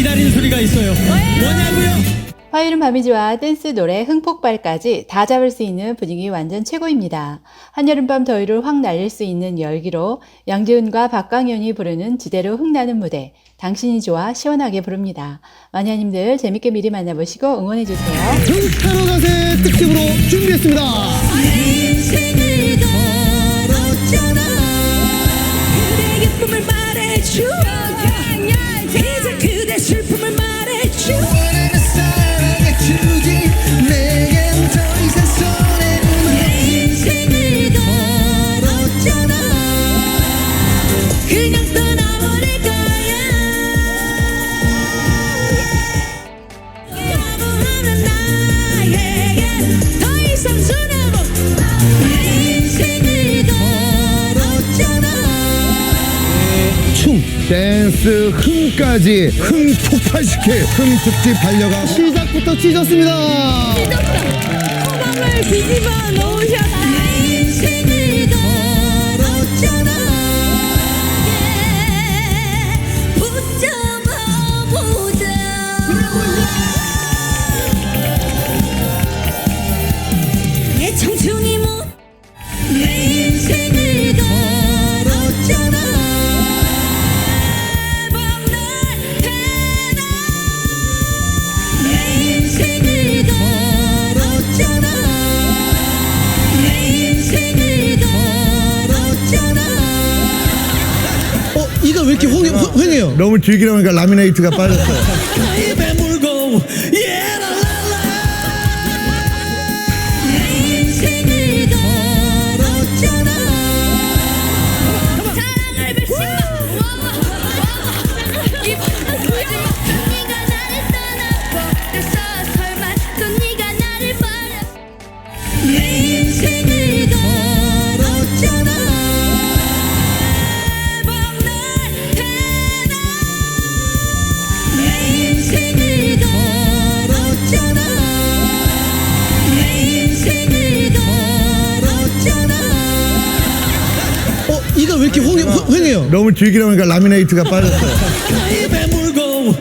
기다린 소리가 있어요? 뭐냐고요? 화요일은 밤이 좋아 댄스 노래 흥폭발까지 다 잡을 수 있는 분위기 완전 최고입니다. 한여름밤 더위를 확 날릴 수 있는 열기로 양재훈과 박강현이 부르는 지대로 흥나는 무대 당신이 좋아 시원하게 부릅니다. 마녀님들 재밌게 미리 만나보시고 응원해주세요. 흥타로 가세 특집으로 준비했습니다. 춤, 댄스, 흥까지 흥 폭발시킬 흥 특집 반려가. 시작부터 찢었습니다. 호박을 뒤집어 놓으셨다 이거 왜 이렇게 휑해, 휑해요? 너무 즐기다 보니까 라미네이트가 빠졌어 왜 이렇게 휑해, 휑해요? 너무 즐기다 보니까 라미네이트가 물고